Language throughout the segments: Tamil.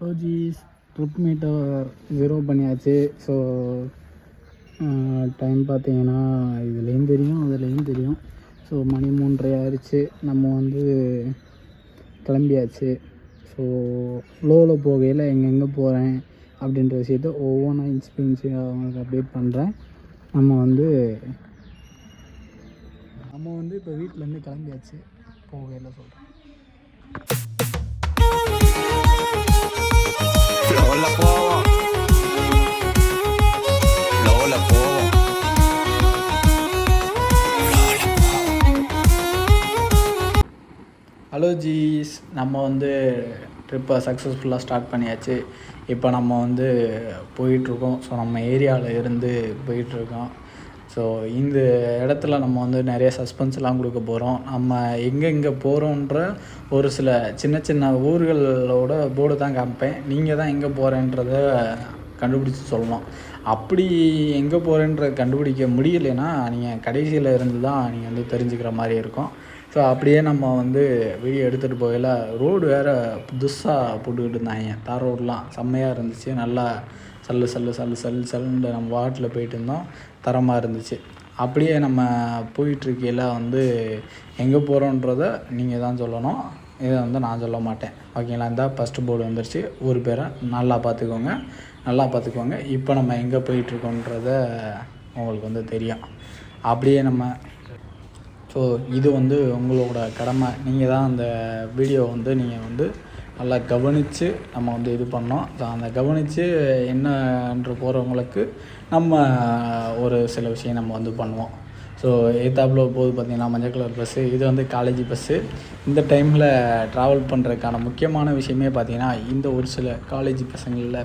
ரோஜிஸ் ட்ரிப் மீட்டர் ஜீரோ பண்ணியாச்சு. ஸோ டைம் பார்த்தீங்கன்னா இதுலேயும் தெரியும் அதுலேயும் தெரியும். ஸோ மணி மூன்றரை ஆயிடுச்சு. நம்ம வந்து கிளம்பியாச்சு. ஸோ ஃப்ளோவில் போகையில் எங்கெங்கே போகிறேன் அப்படின்ற விஷயத்த ஒவ்வொன்றா இன்ஸ்பிரன்ஸு அவங்களுக்கு அப்டேட் பண்ணுறேன் நம்ம வந்து நம்ம வந்து இப்போ வீட்டிலேருந்து கிளம்பியாச்சு. போகையில் சொல்கிறேன் Lola போவோம் Lola போவோம் ஹலோ ஜீஸ் நம்ம வந்து ட்ரிப்பை சக்ஸஸ்ஃபுல்லாக ஸ்டார்ட் பண்ணியாச்சு. இப்போ நம்ம வந்து போயிட்டுருக்கோம். ஸோ நம்ம ஏரியாவில் இருந்து போயிட்டுருக்கோம். ஸோ இந்த இடத்துல நம்ம வந்து நிறைய சஸ்பென்ஸ்லாம் கொடுக்க போகிறோம் நம்ம எங்கெங்கே போகிறோன்ற ஒரு சில சின்ன சின்ன ஊர்களோட போர்டு தான் காமிப்பேன். நீங்கள் தான் எங்கே போகிறேன்றத கண்டுபிடிச்சி சொல்லணும் அப்படி எங்கே போகிறேன்ற கண்டுபிடிக்க முடியலைன்னா நீங்கள் கடைசியில் இருந்து தான் நீங்கள் வந்து தெரிஞ்சுக்கிற மாதிரி இருக்கும். ஸோ அப்படியே நம்ம வந்து வீடியோ எடுத்துகிட்டு போகல ரோடு வேறு புதுசாக போட்டுக்கிட்டு இருந்தாங்க. தார் ரோடெலாம் செம்மையாக இருந்துச்சு. நல்லா சல்லு சல்லு சல்லு சல்லு சல்லுன்ற நம்ம வாட்டில் போயிட்டு இருந்தோம் தரமாக இருந்துச்சு. அப்படியே நம்ம போயிட்டுருக்கையில் வந்து எங்கே போகிறோன்றத நீங்கள் தான் சொல்லணும். இதை வந்து நான் சொல்ல மாட்டேன். ஓகேங்களா? இந்த ஃபஸ்ட்டு போர்டு வந்துருச்சு. ஒரு பேரை நல்லா பார்த்துக்கோங்க. நல்லா பார்த்துக்கோங்க. இப்போ நம்ம எங்கே போயிட்டுருக்கோன்றத உங்களுக்கு வந்து தெரியும். அப்படியே நம்ம ஸோ இது வந்து உங்களோட கடமை. நீங்கள் தான் அந்த வீடியோ வந்து நீங்கள் வந்து நல்லா கவனித்து நம்ம வந்து இது பண்ணோம். ஸோ அந்த கவனித்து என்னன்று போகிறவங்களுக்கு நம்ம ஒரு சில விஷயம் நம்ம வந்து பண்ணுவோம். ஸோ ஏத்தாப்பில் போது பார்த்திங்கன்னா மஞ்சள் கலர் பஸ்ஸு இது வந்து காலேஜ் பஸ்ஸு இந்த டைமில் ட்ராவல் பண்ணுறதுக்கான முக்கியமான விஷயமே பார்த்திங்கன்னா இந்த ஒரு சில காலேஜ் பசங்களில்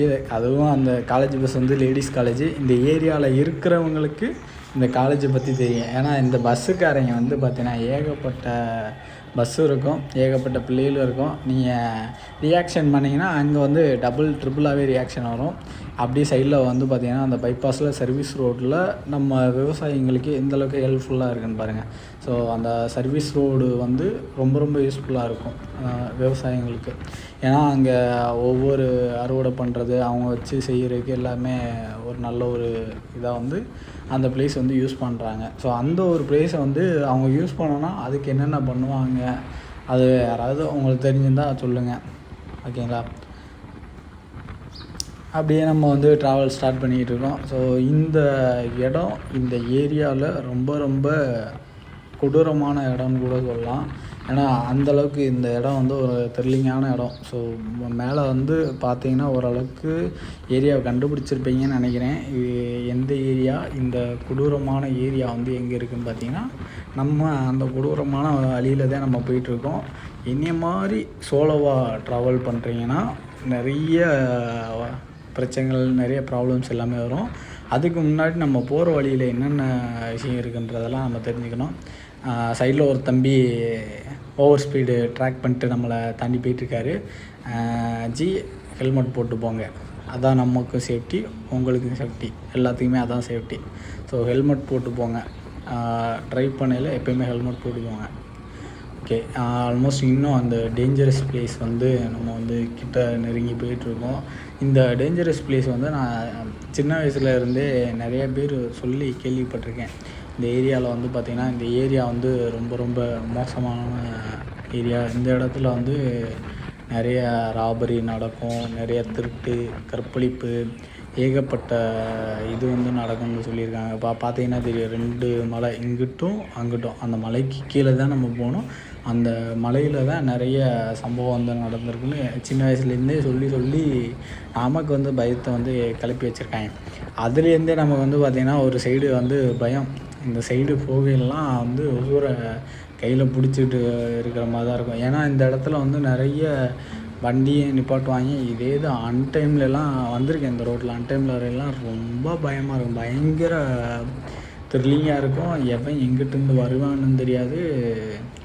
இது அதுவும் அந்த காலேஜ் பஸ் வந்து லேடிஸ் காலேஜ் இந்த ஏரியாவில் இருக்கிறவங்களுக்கு இந்த காலேஜை பற்றி தெரியும். ஏன்னா இந்த பஸ்ஸுக்காரங்க வந்து பார்த்திங்கன்னா ஏகப்பட்ட பஸ்ஸும் இருக்கும் ஏகப்பட்ட பிள்ளைகளும் இருக்கும். நீங்கள் ரியாக்ஷன் பண்ணிங்கன்னா அங்கே வந்து டபுள் ட்ரிபிளாகவே ரியாக்ஷன் வரும். அப்படியே சைடில் வந்து பார்த்திங்கன்னா அந்த பைபாஸில் சர்வீஸ் ரோட்டில் நம்ம விவசாயிங்களுக்கு எந்த அளவுக்கு ஹெல்ப்ஃபுல்லாக இருக்குன்னு பாருங்கள் ஸோ அந்த சர்வீஸ் ரோடு வந்து ரொம்ப ரொம்ப யூஸ்ஃபுல்லாக இருக்கும் விவசாயிங்களுக்கு ஏன்னா அங்கே ஒவ்வொரு அறுவடை பண்ணுறது அவங்க வச்சு செய்கிறதுக்கு எல்லாமே ஒரு நல்ல ஒரு இதாக வந்து அந்த பிளேஸ் வந்து யூஸ் பண்ணுறாங்க ஸோ அந்த ஒரு பிளேஸை வந்து அவங்க யூஸ் பண்ணோன்னா அதுக்கு என்னென்ன பண்ணுவாங்க? அது யாராவது உங்களுக்கு தெரிஞ்சிருந்தால் சொல்லுங்கள் ஓகேங்களா அப்படியே நம்ம வந்து ட்ராவல் ஸ்டார்ட் பண்ணிக்கிட்டு இருக்கோம். ஸோ இந்த இடம் இந்த ஏரியாவில் ரொம்ப ரொம்ப கொடூரமான இடம்னு கூட சொல்லலாம். ஏன்னா அந்தளவுக்கு இந்த இடம் வந்து ஒரு த்ரில்லிங்கான இடம். ஸோ மேலே வந்து பார்த்தீங்கன்னா ஓரளவுக்கு ஏரியாவை கண்டுபிடிச்சிருப்பீங்கன்னு நினைக்கிறேன். இது எந்த ஏரியா இந்த கொடூரமான ஏரியா வந்து எங்கே இருக்குதுன்னு பார்த்தீங்கன்னா நம்ம அந்த கொடூரமான வழியில் தான் நம்ம போயிட்டுருக்கோம். என்னைய மாதிரி சோலோவாக ட்ராவல் பண்ணுறீங்கன்னா நிறைய பிரச்சனைகள் நிறைய ப்ராப்ளம்ஸ் எல்லாமே வரும். அதுக்கு முன்னாடி நம்ம போகிற வழியில் என்னென்ன விஷயம் இருக்குன்றதெல்லாம் நம்ம தெரிஞ்சுக்கணும். சைடில் ஒரு தம்பி ஓவர் ஸ்பீடு ட்ராக் பண்ணிட்டு நம்மளை தாண்டி போயிட்டுருக்காரு. ஜி ஹெல்மெட் போட்டு போங்க. அதான் நமக்கும் சேஃப்டி உங்களுக்கும் சேஃப்டி. எல்லாத்துக்குமே அதான் சேஃப்டி. ஸோ ஹெல்மெட் போட்டு போங்க. ட்ரைவ் பண்ணையில் எப்போயுமே ஹெல்மெட் போட்டு போங்க. ஓகே ஆல்மோஸ்ட் இன்னும் அந்த டேஞ்சரஸ் பிளேஸ் வந்து நம்ம வந்து கிட்ட நெருங்கி போயிட்டுருக்கோம். இந்த டேஞ்சரஸ் பிளேஸ் வந்து நான் சின்ன வயசுல இருந்தே நிறைய பேர் சொல்லி கேள்விப்பட்டிருக்கேன். இந்த ஏரியாவில் வந்து பார்த்திங்கன்னா இந்த ஏரியா வந்து ரொம்ப ரொம்ப மோசமான ஏரியா. இந்த இடத்துல வந்து நிறைய ராபரி நடக்கும் நிறைய திருட்டு கற்பழிப்பு ஏகப்பட்ட இது வந்து நடக்கும்னு சொல்லியிருக்காங்க. பா பார்த்தீங்கன்னா தெரியும் ரெண்டு மலை இங்கிட்டும் அங்கிட்டும். அந்த மலைக்கு கீழே தான் நம்ம போகணும். அந்த மலையில் தான் நிறைய சம்பவம் வந்து நடந்திருக்குன்னு சின்ன வயசுலேருந்தே சொல்லி சொல்லி நமக்கு வந்து பயத்தை வந்து கிளப்பி வச்சுருக்காங்க. அதுலேருந்தே நமக்கு வந்து பார்த்திங்கன்னா ஒரு சைடு வந்து பயம். இந்த சைடு போகையெல்லாம் வந்து ஊரை கையில் பிடிச்சிட்டு இருக்கிற மாதிரி தான் இருக்கும். ஏன்னா இந்த இடத்துல வந்து நிறைய வண்டியை நிப்பாட்டுவாங்க. இதே இது அன்டைம்லலாம் வந்திருக்கேன். இந்த ரோட்டில் அன்டைமில் வரையெல்லாம் ரொம்ப பயமாக இருக்கும். பயங்கர த்ரில்லிங்காக இருக்கும். எவன் எங்கிட்டேருந்து வருவான்னு தெரியாது.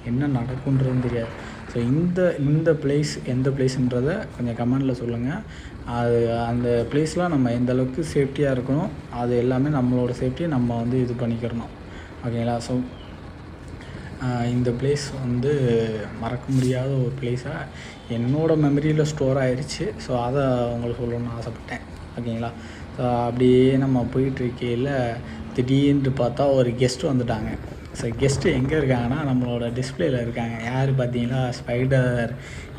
என்ன நடக்குன்றதும் தெரியாது. ஸோ இந்த இந்த பிளேஸ் எந்த பிளேஸுன்றத கொஞ்சம் கமெண்டில் சொல்லுங்கள் அது அந்த பிளேஸ்லாம் நம்ம எந்த அளவுக்கு சேஃப்டியாக இருக்கணும் அது எல்லாமே நம்மளோட சேஃப்டியை நம்ம வந்து இது பண்ணிக்கிறணும். ஓகேங்களா ஸோ இந்த பிளேஸ் வந்து மறக்க முடியாத ஒரு பிளேஸாக என்னோடய மெமரியில் ஸ்டோர் ஆயிடுச்சு ஸோ அதை உங்களுக்கு சொல்லணும்னு ஆசைப்பட்டேன். ஓகேங்களா ஸோ அப்படியே நம்ம போயிட்டுருக்கையில் திடீர்னு பார்த்தா ஒரு கெஸ்ட் வந்துட்டாங்க. ஸோ கெஸ்ட்டு எங்கே இருக்காங்கன்னா நம்மளோட டிஸ்பிளேயில் இருக்காங்க. யார் பார்த்தீங்களா? ஸ்பைடர்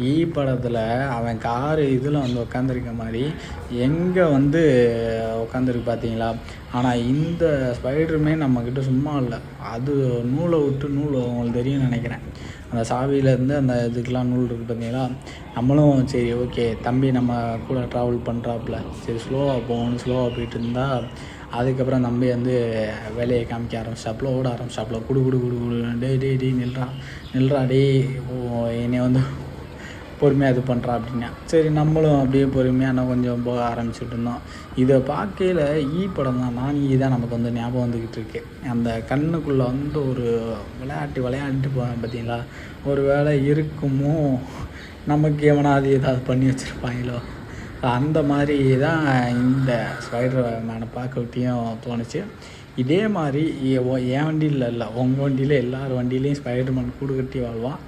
ஈ படத்தில் அவன் காரு இதில் வந்து உட்காந்துருக்க மாதிரி எங்கே வந்து உட்காந்துருக்கு பார்த்தீங்களா? ஆனால் இந்த ஸ்பைடருமே நம்மக்கிட்ட சும்மா இல்லை. அது நூலை விட்டு நூல் உங்களுக்கு தெரியும்னு நினைக்கிறேன். அந்த சாவியிலேருந்து அந்த இதுக்கெலாம் நூல் இருக்குது பார்த்தீங்களா? நம்மளும் சரி ஓகே தம்பி நம்ம கூட ட்ராவல் பண்ணுறாப்புல சரி ஸ்லோவாக போகணும் ஸ்லோவாக போயிட்டு இருந்தால் அதுக்கப்புறம் நம்பி வந்து வேலையை காமிக்க ஆரம்பிச்சாப்புல ஓட ஆரம்பிச்சாப்புல. குடு குடு குடு குடு. டே டே டேய் நில்றா. நில்றா டேய். ஓ என்னை வந்து பொறுமையாக இது பண்ணுறா அப்படின்னா. சரி நம்மளும் அப்படியே பொறுமையாக நான் கொஞ்சம் போக ஆரம்பிச்சுட்டு இருந்தோம். இதை பார்க்கையில் ஈ படம் தான் நான் ஈ தான் நமக்கு வந்து ஞாபகம் வந்துக்கிட்டு இருக்கு. அந்த கண்ணுக்குள்ளே வந்து ஒரு விளையாட்டு விளையாண்டுட்டு போவேன் பார்த்தீங்களா? ஒரு வேளை இருக்குமோ? நமக்கு எவனாவது ஏதாவது பண்ணி வச்சுருப்பாங்களோ? அந்த மாதிரி தான் இந்த ஸ்பைடர் மேனை பார்க்க விட்டியும் தோணுச்சு. இதே மாதிரி என் வண்டியில் இல்லை உங்கள் வண்டியில் எல்லார் வண்டியிலையும் ஸ்பைடர்மேன் கூடு கட்டி வாழ்வான்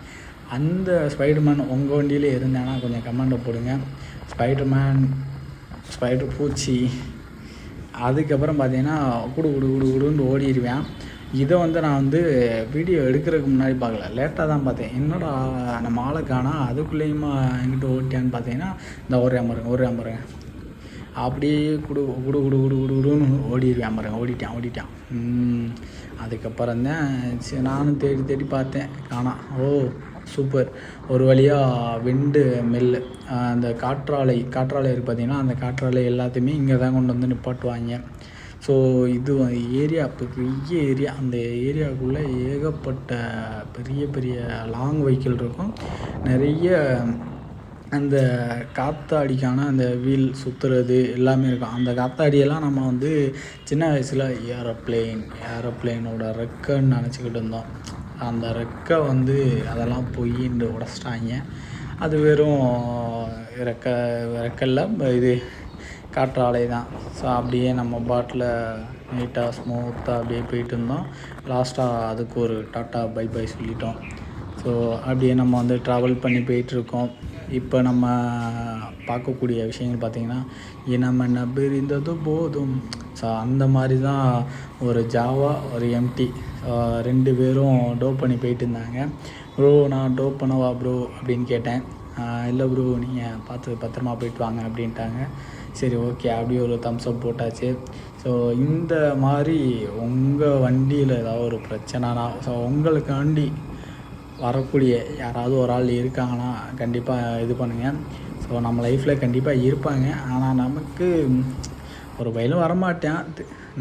அந்த ஸ்பைடர்மேன் உங்கள் வண்டியில் இருந்தானா கொஞ்சம் கமெண்ட்டை போடுங்க. ஸ்பைடர்மேன் ஸ்பைடர் பூச்சி அதுக்கப்புறம் பார்த்தீங்கன்னா குடு குடு குடு குடுன்னு ஓடிடுவேன் இதை வந்து நான் வந்து வீடியோ எடுக்கிறதுக்கு முன்னாடி பார்க்கல. லேட்டாக தான் பார்த்தேன். என்னடா நம்ம ஆளை காணா? அதுக்குள்ளேயுமா எங்கிட்ட ஓட்டியான்னு பார்த்தீங்கன்னா இந்த ஒரு அமருங்க ஒரு பாருங்க. அப்படியே குடு குடு குடு குடு குடு குடுன்னு ஓடிடுவேன் பாருங்க. ஓடிட்டான் ஓடிட்டான். அதுக்கப்புறம் தான் சரி நானும் தேடி தேடி பார்த்தேன். காணா. ஓ சூப்பர் ஒரு வழியாக விண்டு மில்லு அந்த காற்றாலை காற்றாலை இருக்குது பார்த்தீங்கன்னா அந்த காற்றாலை எல்லாத்தையுமே இங்கே தான் கொண்டு வந்து நிப்பாட்டுவாங்க. ஸோ இது ஏரியா பெரிய ஏரியா அந்த ஏரியாவுக்குள்ளே ஏகப்பட்ட பெரிய பெரிய லாங் வெஹிக்கிள் இருக்கும். நிறைய அந்த காத்தாடிக்கான அந்த வீல் சுற்றுறது எல்லாமே இருக்கும். அந்த காத்தாடியெல்லாம் நம்ம வந்து சின்ன வயசில் ஏரோப்ளேன் ஏரோப்ளேனோட ரெக்கன்னு நினச்சிக்கிட்டு இருந்தோம். அந்த ரெக்கை வந்து அதெல்லாம் பொய்ன்னு உடச்சிட்டாங்க. அது வெறும் ரெக்க ரெக்கல்ல இது காற்றாலை தான். ஸோ அப்படியே நம்ம பாட்டில் நீட்டாக ஸ்மூத்தாக அப்படியே போயிட்டு இருந்தோம். லாஸ்ட்டாக அதுக்கு ஒரு டாட்டா பை பை சொல்லிட்டோம். ஸோ அப்படியே நம்ம வந்து ட்ராவல் பண்ணி போயிட்டுருக்கோம் இப்போ நம்ம பார்க்கக்கூடிய விஷயங்கள் பார்த்திங்கன்னா இனம் நபர் இருந்தது போதும். ஸோ அந்த மாதிரி தான் ஒரு ஜாவா ஒரு எம்டி ரெண்டு பேரும் டோப் பண்ணி போயிட்டு இருந்தாங்க. ப்ரோ நான் டோப் பண்ணவா ப்ரோ அப்படின்னு கேட்டேன். இல்லை ப்ரோ நீங்கள் பார்த்து பத்திரமா போயிட்டு வாங்க அப்படின்ட்டாங்க. சரி ஓகே அப்படியே ஒரு தம்ஸ்அப் போட்டாச்சு. ஸோ இந்த மாதிரி உங்கள் வண்டியில் ஏதாவது ஒரு பிரச்சனைனா ஸோ உங்களுக்காண்டி வரக்கூடிய யாராவது ஒரு ஆள் இருக்காங்கன்னா கண்டிப்பாக இது பண்ணுங்கள் ஸோ நம்ம லைஃப்பில் கண்டிப்பாக இருப்பாங்க. ஆனால் நமக்கு ஒரு பயிலும் வரமாட்டேன்.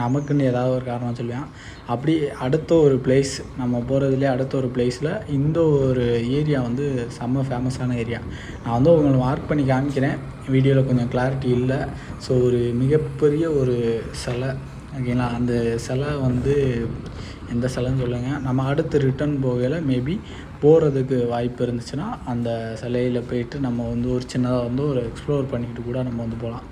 நமக்குன்னு ஏதாவது ஒரு காரணம் சொல்லுவேன். அப்படி அடுத்த ஒரு பிளேஸ் நம்ம போகிறதுலே அடுத்த ஒரு பிளேஸில் இந்த ஒரு ஏரியா வந்து செம்ம ஃபேமஸான ஏரியா நான் வந்து உங்களை மார்க் பண்ணி காமிக்கிறேன். வீடியோவில் கொஞ்சம் கிளாரிட்டி இல்லை. ஸோ ஒரு மிகப்பெரிய ஒரு சிலை ஓகேங்களா அந்த சிலை வந்து எந்த சிலைன்னு சொல்லுங்கள் நம்ம அடுத்து ரிட்டர்ன் போகையில் மேபி போகிறதுக்கு வாய்ப்பு இருந்துச்சுன்னா அந்த சிலையில் போயிட்டு நம்ம வந்து ஒரு சின்னதாக வந்து ஒரு எக்ஸ்ப்ளோர் பண்ணிக்கிட்டு கூட நம்ம வந்து போகலாம்.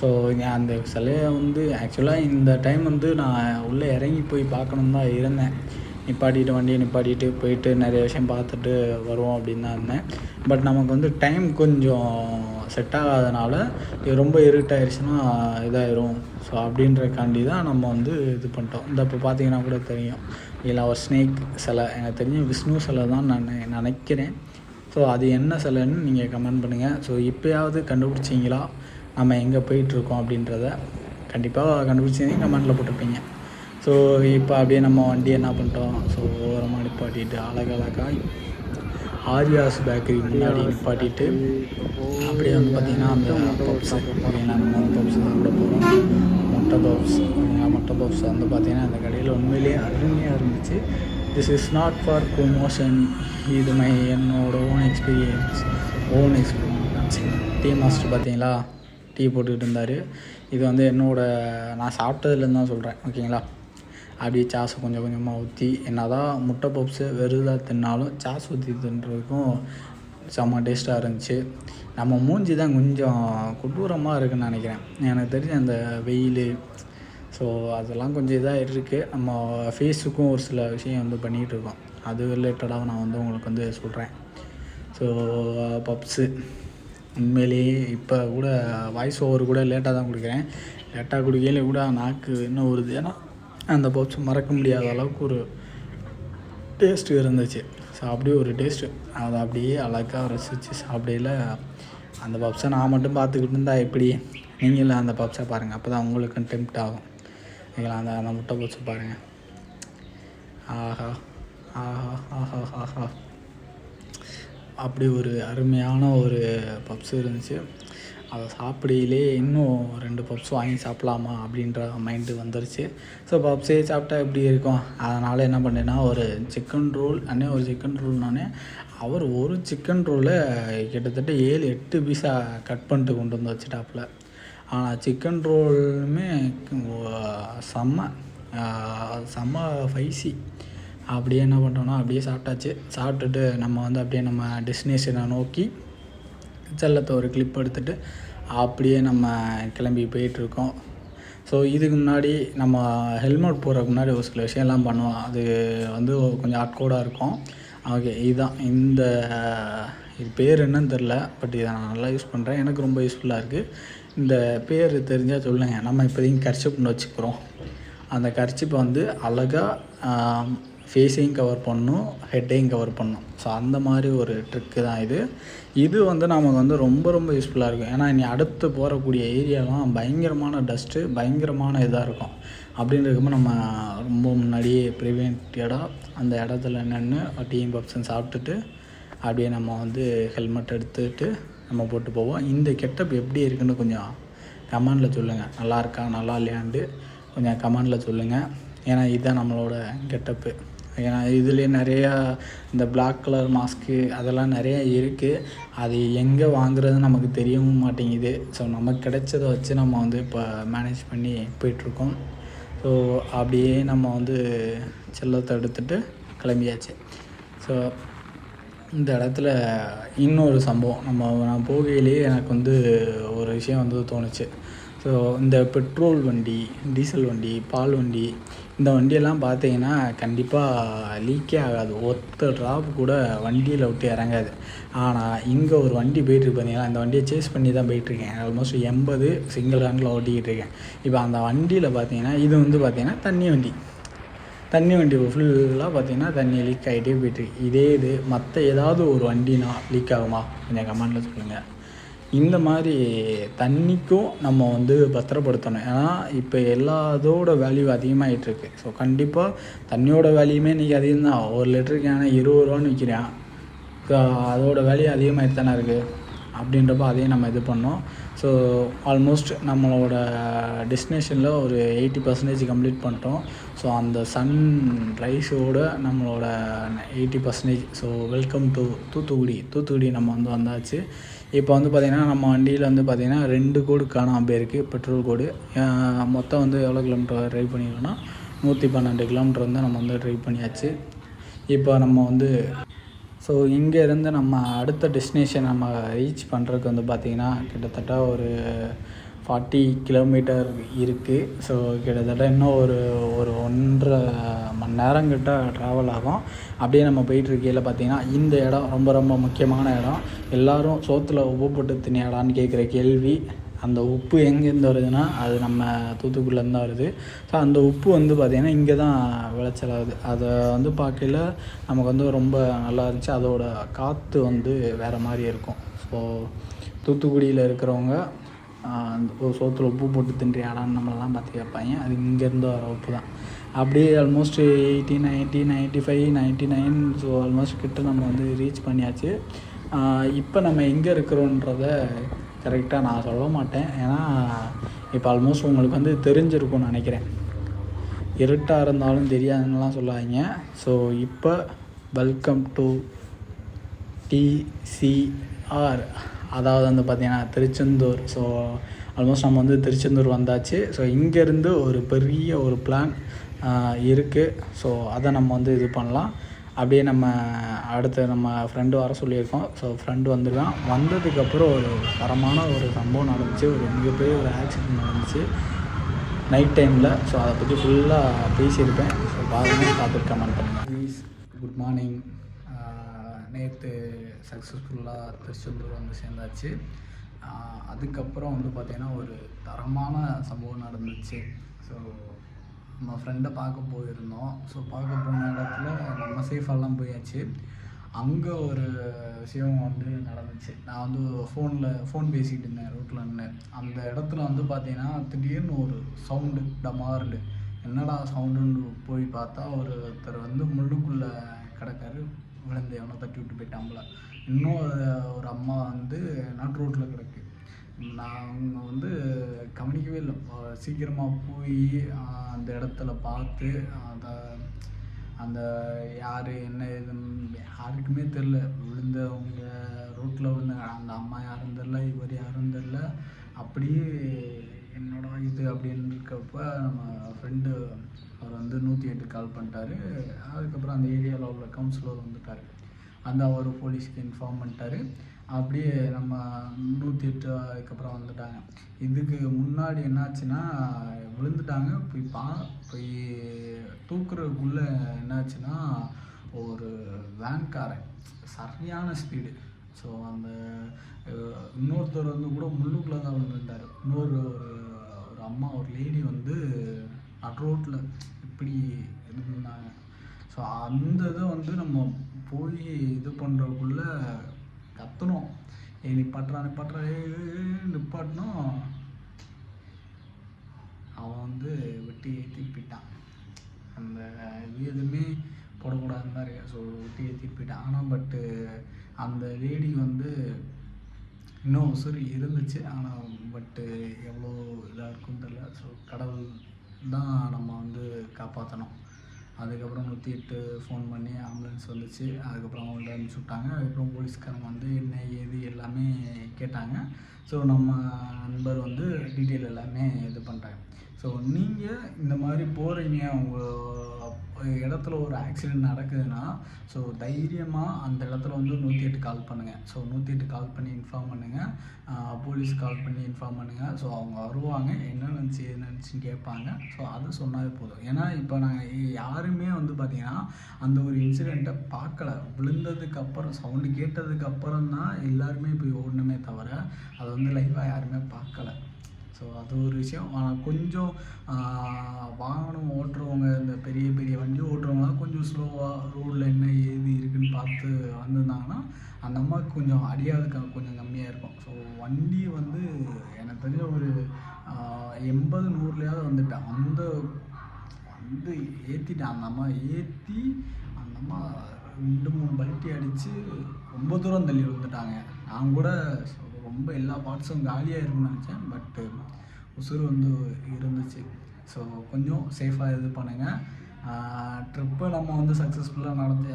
ஸோ அந்த சிலையை வந்து ஆக்சுவலாக இந்த டைம் வந்து நான் உள்ளே இறங்கி போய் பார்க்கணும் தான் இருந்தேன். நிப்பாட்டிட்டு வண்டியை நிப்பாட்டிட்டு போயிட்டு நிறைய விஷயம் பார்த்துட்டு வருவோம் அப்படின்னு தான் இருந்தேன். பட் நமக்கு வந்து டைம் கொஞ்சம் செட் ஆகாதனால ரொம்ப இருட்டாயிருச்சுன்னா இதாயிரும். ஸோ அப்படின்றக்காண்டி தான் நம்ம வந்து இது பண்ணிட்டோம். இந்த இப்போ பார்த்தீங்கன்னா கூட தெரியும். இல்லை ஒரு ஸ்னேக் சிலை. எனக்கு தெரிஞ்ச விஷ்ணு சிலை தான் நான் நினைக்கிறேன். ஸோ அது என்ன சிலைன்னு நீங்கள் கமெண்ட் பண்ணுங்கள் ஸோ இப்போயாவது கண்டுபிடிச்சிங்களா? நம்ம எங்கே போயிட்டுருக்கோம் அப்படின்றத கண்டிப்பாக கண்டுபிடிச்சிங்க கமெண்ட்டில் போட்டிருப்பீங்க. ஸோ இப்போ அப்படியே நம்ம வண்டி என்ன பண்ணிட்டோம்? ஸோ ஓரமாக நிப்பாட்டிட்டு அழகழகாக ஆரியாஸ் பேக்கரி முன்னாடி நிப்பாட்டிட்டு அப்படியே வந்து பார்த்திங்கன்னா அந்த பப்ஸ் பார்த்தீங்கன்னா நம்ம வந்து பப்ஸ் சாப்பிட போகிறோம் முட்டை பப்ஸ் முட்டை பப்ஸ் வந்து பார்த்திங்கன்னா அந்த கடையில் உண்மையிலேயே அருமையாக இருந்துச்சு. This is not for promotion இது மை என்னோட own experience own experience tea master பார்த்தீங்களா டீ போட்டுக்கிட்டு இருந்தார். இது வந்து என்னோட நான் சாப்பிட்டதுலேருந்து தான் சொல்கிறேன் ஓகேங்களா? அப்படியே சாஸை கொஞ்சம் கொஞ்சமாக ஊற்றி என்ன தான் முட்டை பப்ஸு வெறுதாக தின்னாலும் சாஸ் ஊற்றி தின்றதுக்கும் செம்ம டேஸ்ட்டாக இருந்துச்சு. நம்ம மூஞ்சி தான் கொஞ்சம் கொடூரமாக இருக்குன்னு நினைக்கிறேன். எனக்கு தெரிஞ்ச அந்த வெயில் ஸோ அதெல்லாம் கொஞ்சம் இதாக இருக்குது நம்ம ஃபேஸுக்கும் ஒரு சில விஷயம் வந்து பண்ணிகிட்டு இருக்கோம். அது ரிலேட்டடாக நான் வந்து உங்களுக்கு வந்து சொல்கிறேன் ஸோ பப்ஸு. உண்மையிலேயே இப்போ கூட வாய்ஸ் ஓவர் கூட லேட்டாக தான் கொடுக்குறேன். லேட்டாக கொடுக்கையில கூட நாக்கு இன்னும் வருது ஏன்னா அந்த பப்ஸ் மறக்க முடியாத அளவுக்கு ஒரு டேஸ்ட்டு இருந்துச்சு. ஸோ அப்படியே ஒரு டேஸ்ட்டு அதை அப்படியே அழகாக ரசித்து சாப்பிடையில அந்த பப்ஸை நான் மட்டும் பார்த்துக்கிட்டு இருந்தால் எப்படி? நீங்களும் அந்த பப்ஸை பாருங்கள் அப்போ தான் உங்களுக்கும் டெம்ப்ட் ஆகும். நீங்களா அந்த அந்த முட்டை பப்ஸை பாருங்கள் ஆஹா ஆஹா ஆஹா ஆஹா. அப்படி ஒரு அருமையான ஒரு பப்ஸ் இருந்துச்சு. அதை சாப்பிடையிலே இன்னும் ரெண்டு பப்ஸ் வாங்கி சாப்பிட்லாமா அப்படின்ற மைண்டு வந்துருச்சு. ஸோ பப்ஸே சாப்பிட்டா எப்படி இருக்கும்? அதனால் என்ன பண்ணேன்னா ஒரு சிக்கன் ரோல் அண்ணே ஒரு சிக்கன் ரோல்னானே அவர் ஒரு சிக்கன் ரோலை கிட்டத்தட்ட ஏழு எட்டு பீஸாக கட் பண்ணிட்டு கொண்டு வந்து வச்சுட்டாப்புல. ஆனால் சிக்கன் ரோலுமே செம்ம செம்ம ஃபைசி அப்படியே என்ன பண்ணோன்னா அப்படியே சாப்பிட்டாச்சு. சாப்பிட்டுட்டு நம்ம வந்து அப்படியே நம்ம டெஸ்டினேஷனை நோக்கி செல்லத்தை ஒரு கிளிப் எடுத்துகிட்டு அப்படியே நம்ம கிளம்பி போயிட்டுருக்கோம். ஸோ இதுக்கு முன்னாடி நம்ம ஹெல்மெட் போடுறதுக்கு முன்னாடி ஒரு சில விஷயம்லாம் பண்ணுவோம். அது வந்து கொஞ்சம் அட்கோடாக இருக்கும். ஓகே இதுதான் இந்த இது பேர் என்னன்னு தெரில பட் இதை நான் நல்லா யூஸ் பண்ணுறேன் எனக்கு ரொம்ப யூஸ்ஃபுல்லாக இருக்குது இந்த பேர் தெரிஞ்சால் சொல்லுங்கள் நம்ம இப்போதைக்கு கர்ச்சிப்னு வச்சுக்கிறோம். அந்த கர்ச்சிப்பை வந்து அழகாக ஃபேஸையும் கவர் பண்ணும் ஹெட்டையும் கவர் பண்ணும் ஸோ அந்த மாதிரி ஒரு ட்ரிக்கு தான் இது. இது வந்து நமக்கு வந்து ரொம்ப ரொம்ப யூஸ்ஃபுல்லாக இருக்கும். ஏன்னா இனி அடுத்து போகக்கூடிய ஏரியாலாம் பயங்கரமான டஸ்ட்டு பயங்கரமான இதாக இருக்கும். அப்படின்னு இருக்கும்போது நம்ம ரொம்ப முன்னாடியே ப்ரிவென்டடாக அந்த இடத்துல நின்று டீம் பப்ஸன் சாப்பிட்டுட்டு அப்படியே நம்ம வந்து ஹெல்மெட் எடுத்துட்டு நம்ம போட்டு போவோம். இந்த கெட்டப் எப்படி இருக்குன்னு கொஞ்சம் கமெண்டில் சொல்லுங்கள் நல்லா இருக்கா நல்லா இல்லையாண்டு கொஞ்சம் கமெண்டில் சொல்லுங்கள் ஏன்னா இதுதான் நம்மளோட கெட்டப்பு. ஏன்னா இதுலேயே நிறையா இந்த பிளாக் கலர் மாஸ்க்கு அதெல்லாம் நிறையா இருக்குது அது எங்கே வாங்குறது நமக்கு தெரியவும் மாட்டேங்குது. ஸோ நமக்கு கிடைச்சத வச்சு நம்ம வந்து இப்போ மேனேஜ் பண்ணி போயிட்டுருக்கோம். ஸோ அப்படியே நம்ம வந்து செல்லத்தை எடுத்துகிட்டு கிளம்பியாச்சு. ஸோ இந்த இடத்துல இன்னொரு சம்பவம். நம்ம நான் போகையிலேயே எனக்கு வந்து ஒரு விஷயம் வந்து தோணுச்சு. ஸோ இந்த பெட்ரோல் வண்டி டீசல் வண்டி பால் வண்டி இந்த வண்டியெல்லாம் பார்த்தீங்கன்னா கண்டிப்பாக லீக்கே ஆகாது. ஒத்த ட்ராப் கூட வண்டியில் விட்டு இறங்காது. ஆனால் இங்கே ஒரு வண்டி போயிட்டுருக்கு பார்த்தீங்கன்னா அந்த வண்டியை சேஸ் பண்ணி தான் போயிட்டுருக்கேன் ஆல்மோஸ்ட் எண்பது சிங்கிள் ஹேண்டில் ஓட்டிக்கிட்டு இருக்கேன். இப்போ அந்த வண்டியில் பார்த்தீங்கன்னா இது வந்து பார்த்தீங்கன்னா தண்ணி வண்டி. தண்ணி வண்டி ஃபுல்லாக பார்த்தீங்கன்னா தண்ணி லீக் ஆகிட்டே போயிட்டுருக்கு இதே இது மற்ற ஏதாவது ஒரு வண்டினா லீக் ஆகுமா? கொஞ்சம் கமெண்டில் சொல்லுங்கள் இந்த மாதிரி தண்ணிக்கும் நம்ம வந்து பத்திரப்படுத்தணும். ஏன்னா இப்போ எல்லாத்தோட வேல்யூ அதிகமாகிட்டு இருக்கு ஸோ கண்டிப்பாக தண்ணியோட வேல்யூமே இன்றைக்கி அதிகம் தான் ஒரு லிட்டருக்கு ஏன்னா இருபது ரூபான்னு விற்கிறேன் அதோட வேல்யூ அதிகமாகிட்டு தானே இருக்குது அப்படின்றப்ப அதையும் நம்ம இது பண்ணோம். ஸோ ஆல்மோஸ்ட் நம்மளோட டெஸ்டினேஷனில் ஒரு எயிட்டி பர்சன்டேஜ் கம்ப்ளீட் பண்ணிட்டோம். ஸோ அந்த சன் ரைஸோட நம்மளோட eighty percentage so welcome to Thoothukudi. Thoothukudi நம்ம வந்து வந்தாச்சு. இப்போ வந்து பார்த்திங்கன்னா நம்ம வண்டியில் வந்து பார்த்திங்கன்னா ரெண்டு கோடு காணாமல் போயிருக்கு. பெட்ரோல் கோடு. மொத்தம் வந்து எவ்வளோ கிலோமீட்டர் ட்ரைவ் பண்ணியிருக்கோன்னா நூற்றி பன்னெண்டு கிலோமீட்டர் வந்து நம்ம வந்து ட்ரைவ் பண்ணியாச்சு. இப்போ நம்ம வந்து ஸோ இங்கேருந்து நம்ம அடுத்த டெஸ்டினேஷன் நம்ம ரீச் பண்ணுறதுக்கு வந்து பார்த்திங்கன்னா கிட்டத்தட்ட ஒரு ஃபார்ட்டி கிலோமீட்டர் இருக்குது ஸோ கிட்டத்தட்ட இன்னும் ஒரு ஒரு ஒன்றரை மணி நேரம் கிட்ட ட்ராவல் ஆகும். அப்படியே நம்ம போயிட்டுருக்கையில் பார்த்தீங்கன்னா இந்த இடம் ரொம்ப ரொம்ப முக்கியமான இடம். எல்லோரும் சோத்தில் உப்பு போட்டு திணியாடான்னு கேட்குற கேள்வி அந்த உப்பு எங்கேருந்து வருதுன்னா அது நம்ம தூத்துக்குடிலேருந்து தான் வருது. ஸோ அந்த உப்பு வந்து பார்த்திங்கன்னா இங்கே தான் விளைச்சலாகுது அதை வந்து பார்க்கையில நமக்கு வந்து ரொம்ப நல்லா இருந்துச்சு. அதோட காற்று வந்து வேறு மாதிரி இருக்கும். ஸோ தூத்துக்குடியில் இருக்கிறவங்க அந்த ஒரு சோத்தில் உப்பு போட்டு தின்றியாடான்னு நம்மளெல்லாம் பார்த்து கேட்பாங்க. அது இங்கேருந்து வர உப்பு தான். அப்படியே almost eighty ninety ninety five ninety nine so almost கிட்ட நம்ம வந்து ரீச் பண்ணியாச்சு. இப்போ நம்ம எங்கே இருக்கிறோன்றத கரெக்டாக நான் சொல்ல மாட்டேன். ஏன்னா இப்போ ஆல்மோஸ்ட் உங்களுக்கு வந்து தெரிஞ்சிருக்கும்னு நினைக்கிறேன். இருட்டாக இருந்தாலும் தெரியாதுன்னெலாம் சொல்லாதீங்க. ஸோ இப்போ வெல்கம் டு டிசிஆர் அதாவது வந்து பார்த்திங்கன்னா திருச்செந்தூர். ஸோ ஆல்மோஸ்ட் நம்ம வந்து திருச்செந்தூர் வந்தாச்சு. ஸோ இங்கேருந்து ஒரு பெரிய ஒரு பிளான் இருக்குது ஸோ அதை நம்ம வந்து இது பண்ணலாம். அப்படியே நம்ம அடுத்து நம்ம ஃப்ரெண்டு வர சொல்லியிருக்கோம். ஸோ ஃப்ரெண்டு வந்துருக்கான் வந்ததுக்கப்புறம் ஒரு தரமான ஒரு சம்பவம் நடந்துச்சு. ஒரு மிகப்பெரிய ஒரு ஆக்சிடென்ட் நடந்துச்சு. நைட் டைமில் ஸோ அதை பற்றி ஃபுல்லாக பேசியிருப்பேன். ஸோ பாருங்கள் பார்த்துட்டு கமெண்ட் பண்ணுங்கள் ப்ளீஸ் குட் மார்னிங் நேற்று சக்ஸஸ்ஃபுல்லாக திருச்செந்தூர் வந்து சேர்ந்தாச்சு. அதுக்கப்புறம் வந்து பார்த்திங்கன்னா ஒரு தரமான சம்பவம் நடந்துச்சு. ஸோ நம்ம ஃப்ரெண்டை பார்க்க போயிருந்தோம். ஸோ பார்க்க போன இடத்துல நம்ம சேஃபெல்லாம் போயாச்சு. அங்கே ஒரு விஷயம் வந்து நடந்துச்சு. நான் வந்து ஃபோனில் ஃபோன் பேசிகிட்டு இருந்தேன் ரோட்டில் நின்று அந்த இடத்துல வந்து பார்த்தீங்கன்னா திடீர்னு ஒரு சவுண்டு டமார்டு என்னடா சவுண்டுன்னு போய் பார்த்தா ஒருத்தர் வந்து முள்ளுக்குள்ளே கிடக்காரு. விழுந்து எவனோ தட்டி விட்டு போயிட்டாங்கள இன்னும் ஒரு- அம்மா வந்து நாட்டு ரோட்டில் கிடக்கு. நான் அவங்க வந்து கவனிக்கவே இல்லை. சீக்கிரமாக போய் அந்த இடத்துல பார்த்து அதை அந்த யார் என்ன ஏதுன்னு யாருக்குமே தெரில விழுந்தவங்க ரோட்டில் விழுந்தாங்க அந்த அம்மா யாரும் தெரில இவர் யாரும் தெரில அப்படியே என்னோட இது அப்படின்னு இருக்கப்போ நம்ம ஃப்ரெண்டு அவர் வந்து நூற்றி எட்டு கால் பண்ணிட்டாரு. அதுக்கப்புறம் அந்த ஏரியாவில் உள்ள கவுன்சிலர் வந்துட்டார். அந்த அவர் போலீஸ்க்கு இன்ஃபார்ம் பண்ணிட்டாரு. அப்படியே நம்ம நூற்றி எட்டு அதுக்கப்புறம் வந்துட்டாங்க. இதுக்கு முன்னாடி என்னாச்சுன்னா விழுந்துட்டாங்க. போய் பா போய் தூக்குறதுக்குள்ளே என்னாச்சுன்னா ஒரு வேன்காரன் சரியான ஸ்பீடு ஸோ அந்த இன்னொருத்தர் வந்து கூட முள்ளுக்குள்ளே தான் விழுந்திருந்தார் இன்னொரு ஒரு ஒரு அம்மா ஒரு லேடி வந்து நட் ரோட்டில் இப்படி இருந்தாங்க ஸோ அந்த இதை வந்து நம்ம போய் இது பண்ணுறதுக்குள்ள கத்தணும் ஏ நிப்பாட்டுறா நிப்பாட்டுறா. ஏ நிப்பாட்டினோம் அவன் வந்து வெட்டி திருப்பிட்டான் போயிட்டான் அந்த இது எதுவுமே போடக்கூடாதுன்னு தான் இருக்கு. ஸோ வெட்டி ஏற்றிட்டு போயிட்டான் ஆனால் பட்டு அந்த லேடி வந்து இன்னும் சரி இருந்துச்சு. ஆனால் பட்டு எவ்வளோ இதாக இருக்குன்னு தெரில ஸோ கடவுள் தான் நம்ம வந்து காப்பாற்றணும் அதுக்கப்புறம் நூற்றி எட்டு ஃபோன் பண்ணி ஆம்புலன்ஸ் வந்துச்சு. அதுக்கப்புறம் அவங்கள்ட்ட அனுப்பிச்சி விட்டாங்க அதுக்கப்புறம் போலீஸ்காரங்க வந்து என்ன ஏது எல்லாமே கேட்டாங்க. ஸோ நம்ம நண்பர் வந்து டீட்டெயில் எல்லாமே இது பண்ணிட்டாங்க. ஸோ நீங்கள் இந்த மாதிரி போகிறீங்க உங்கள் இடத்துல ஒரு ஆக்சிடெண்ட் நடக்குதுன்னா ஸோ தைரியமாக அந்த இடத்துல வந்து நூற்றி எட்டு கால் பண்ணுங்கள் ஸோ நூற்றி எட்டு கால் பண்ணி இன்ஃபார்ம் பண்ணுங்கள் போலீஸ் கால் பண்ணி இன்ஃபார்ம் பண்ணுங்கள் ஸோ அவங்க வருவாங்க. என்ன நினச்சி நினச்சின்னு கேட்பாங்க. ஸோ அது சொன்னாலே போதும். ஏன்னா இப்போ நாங்கள் யாருமே வந்து பார்த்திங்கன்னா அந்த ஒரு இன்சிடெண்ட்டை பார்க்கல. விழுந்ததுக்கப்புறம் சவுண்டு கேட்டதுக்கப்புறம் தான் எல்லாருமே போய் ஓடணுமே தவிர அதை வந்து லைவாக யாருமே பார்க்கல. ஸோ அது ஒரு விஷயம். ஆனால் கொஞ்சம் வாகனம் ஓட்டுறவங்க இந்த பெரிய பெரிய வண்டி ஓட்டுறவங்களாம் கொஞ்சம் ஸ்லோவாக ரோட்டில் என்ன ஏது இருக்குன்னு பார்த்து வந்திருந்தாங்கன்னா அந்த அம்மாவுக்கு கொஞ்சம் அடியாதுக்கு க- கொஞ்சம் கம்மியாக இருக்கும். ஸோ வண்டி வந்து எனக்கு தெரிஞ்ச ஒரு எண்பது நூறுலையாவது வந்துட்டேன். அந்த வந்து ஏற்றிட்டேன் அந்த அம்மா ஏற்றி அந்த அம்மா ரெண்டு மூணு பல்ட்டி அடித்து ரொம்ப தூரம் தள்ளி விழுந்துட்டாங்க. நான் கூட ரொம்ப எல்லா பார்ட்ஸும் காலியாக இருக்கும்னு நினச்சேன். பட்டு உசுறு வந்து இருந்துச்சு. ஸோ கொஞ்சம் சேஃபாக இது பண்ணுங்கள் ட்ரிப்பை நம்ம வந்து சக்ஸஸ்ஃபுல்லாக நடத்தி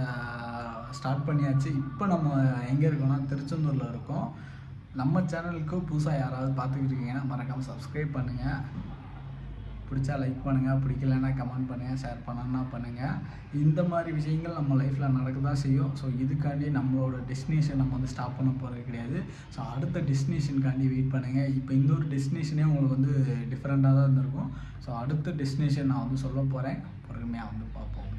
ஸ்டார்ட் பண்ணியாச்சு. இப்போ நம்ம எங்கே இருக்கோம்னா திருச்செந்தூரில் இருக்கோம். நம்ம சேனலுக்கு புதுசாக யாராவது பார்த்துக்கிட்டு இருக்கீங்கன்னா மறக்காமல் சப்ஸ்கிரைப் பண்ணுங்கள் பிடிச்சா லைக் பண்ணுங்கள் பிடிக்கலன்னா கமெண்ட் பண்ணுங்கள் ஷேர் பண்ணணும்னா பண்ணுங்கள் இந்த மாதிரி விஷயங்கள் நம்ம லைஃப்பில் நடக்க தான் செய்யும். ஸோ இதுக்காண்டி நம்மளோட டெஸ்டினேஷன் நம்ம வந்து ஸ்டாப் பண்ண போகிறது கிடையாது. ஸோ அடுத்த டெஸ்டினேஷனுக்காண்டி வெயிட் பண்ணுங்கள் இப்போ இந்த ஒரு டெஸ்டினேஷனே உங்களுக்கு வந்து டிஃப்ரெண்ட்டாக தான் இருந்திருக்கும். ஸோ அடுத்த டெஸ்டினேஷன் நான் வந்து சொல்ல போகிறேன் பொறுமையாக வந்து பார்ப்போம்.